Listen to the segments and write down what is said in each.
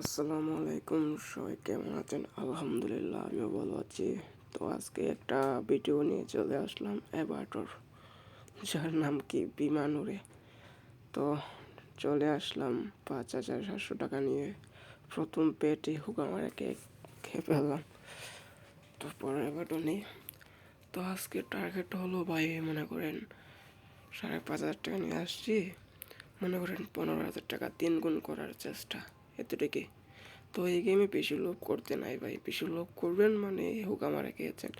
আসসালামু আলাইকুম, সবাই কেমন আছেন? আলহামদুলিল্লাহ, আমিও ভালো আছি। তো আজকে একটা ভিডিও নিয়ে চলে আসলাম অ্যাবাটর যার নাম কি? বিমান উড়ে। তো চলে আসলাম পাঁচ হাজার সাতশো টাকা নিয়ে। প্রথম পেটে হুকামারাকে খেয়ে ফেললাম। তো পরের বাটনে তো আজকে টার্গেট হলো ভাই, মনে করেন সাড়ে পাঁচ হাজার টাকা নিয়ে আসছি। মনে করেন পনেরো হাজার টাকা তিন গুণ করার চেষ্টা। এতটুকুই তো এই গেমে বেশি লোভ করতে নাই ভাই। বেশি লোভ করবেন মানে হুকা মারা খেয়েছেন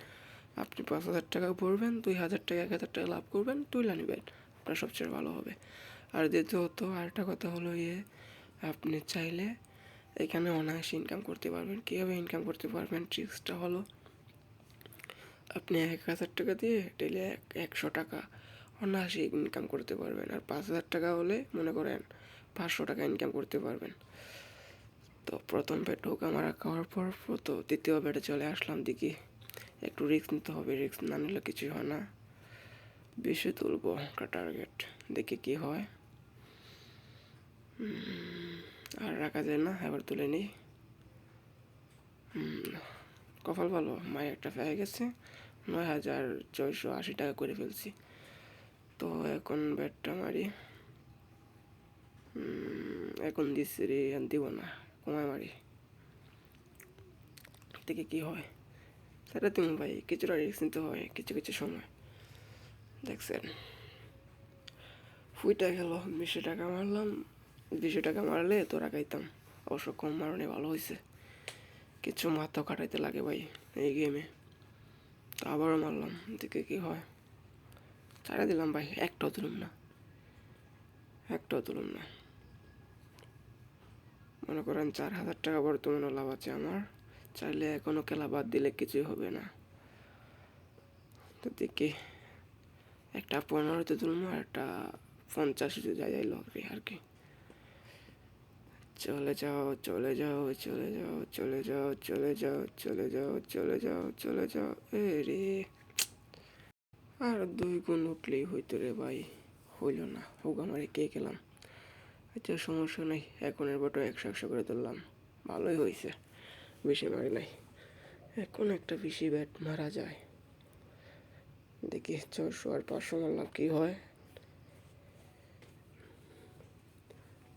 আপনি পাঁচ হাজার টাকা ভরবেন, দুই হাজার টাকা, এক হাজার টাকা লাভ করবেন, তুইলা নেবেন। আপনার সবচেয়ে ভালো হবে। আর দ্বিতীয়ত আরেকটা কথা হলো ইয়ে আপনি চাইলে এখানে অনায়াসে ইনকাম করতে পারবেন। কীভাবে ইনকাম করতে পারবেন? ট্রিক্সটা হলো, আপনি এক হাজার টাকা দিয়ে ডেলি এক, একশো টাকা অনায়াসে ইনকাম করতে পারবেন। আর পাঁচ হাজার টাকা হলে, মনে করেন, পাঁচশো টাকা ইনকাম করতে পারবেন। তো প্রথম বেড ঢোকা মারা খাওয়ার পর তো দ্বিতীয় বেডে চলে আসলাম দেখি। একটু রিস্ক নিতে হবে রিস্ক না নিলে কিছুই হয় না। বেশি তুলবো একটা টার্গেট দেখি কি হয়। আর রাখা যায় না, এবার তুলে নিই। কপাল ভালো, মায়ের একটা পেয়ে গেছে। নয় হাজার ছয়শো আশি টাকা করে ফেলছি। তো এখন ব্যাটটা মারি। এখন দিচ্ছি রে, দিব না। কমায় মারি। থেকে কি হয়। সেটা তুমি ভাই কিছুটা রিস্ক নিতে হয়, কিছু কিছু সময়। দেখছেন। ফুইটা গেল বিশো টাকা মারলাম। দুশো টাকা মারলে তো রাখাইতাম অবশ্য কম মারণে ভালো হয়েছে কিছু মাথা কাটাইতে লাগে ভাই, এই গেমে তো আবারও মারলাম, দেখে কি হয়। ছাড়া দিলাম ভাই, একটাও তুলুম না। একটাও তুলুম না। মনে করেন চার হাজার টাকা বর্তমানে লাভ আছে আমার। চাইলে এখনও খেলা বাদ দিলে কিছুই হবে না। তো দেখি একটা পনেরোতে তুলবো একটা পঞ্চাশে যাই যাইল আর কি। চলে যাও চলে যাও চলে যাও চলে যাও চলে যাও চলে যাও চলে যাও চলে যাও। এ রে। আর দুই গুণ উঠলেই হইতো রে ভাই। হইল না। হোক আমার কে গেলাম। আচ্ছা সমস্যা নেই, এখনের বটো একশো একশো করে তুললাম ভালোই হয়েছে বেশি মারি নাই। এখন একটা বেশি ব্যাট মারা যায়। দেখি ছশো আর পাঁচশো মারলাম, কী হয়?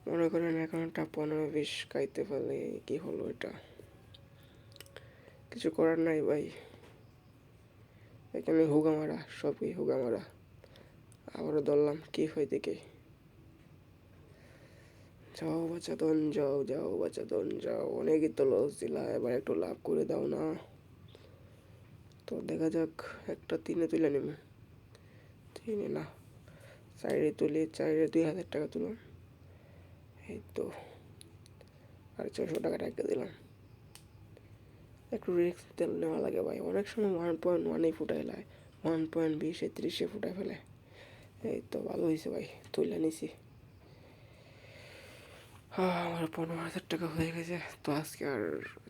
মনে করেন এখন একটা পনেরো বিশ খাইতে পারলে কি হলো এটা? কিছু করার নাই ভাই। এখানে হুগা মারা সবই হুগা মারা আবারও ধরলাম, কি হয় দেখে। যাও বাচ্চা দন যাও যাও বাচ্চা দন যাও। অনেকই তো লস দিলা, এবার একটু লাভ করে দাও না। তো দেখা যাক, একটা তিনে তুলে নেব। তিনে না চাইরে তুলে চাইরে দুই হাজার টাকা তুলাম এই তো, আর ছশো টাকা রেখে দিলাম। একটু রিক্স তেল নেওয়া লাগে ভাই। অনেক সময় ওয়ান পয়েন্ট ওয়ানেই ফুটাই লায়। ওয়ান পয়েন্ট বিশে ত্রিশে ফুটাই ফেলে। এই তো, ভালো হয়েছে ভাই তুলে নিছি। আমার পনেরো হাজার টাকা হয়ে গেছে। তো আজকে আর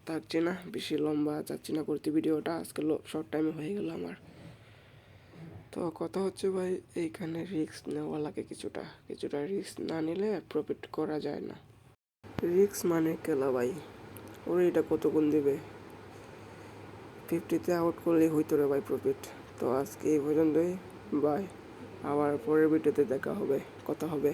থাকছি না, বেশি লম্বা যাচ্ছি না করতে ভিডিওটা। আজকে শর্ট টাইমে হয়ে গেল আমার। তো কথা হচ্ছে ভাই, এইখানে রিস্ক নেওয়া লাগে কিছুটা। কিছুটা রিস্ক না নিলে প্রফিট করা যায় না। রিস্ক মানে খেলা ভাই? ওরে এটা কত গুণ দেবে? ফিফটিতে আউট করলেই হইতো রে ভাই প্রফিট তো আজকে এই পর্যন্তই। বাই আবার পরের ভিডিওতে দেখা হবে, কথা হবে।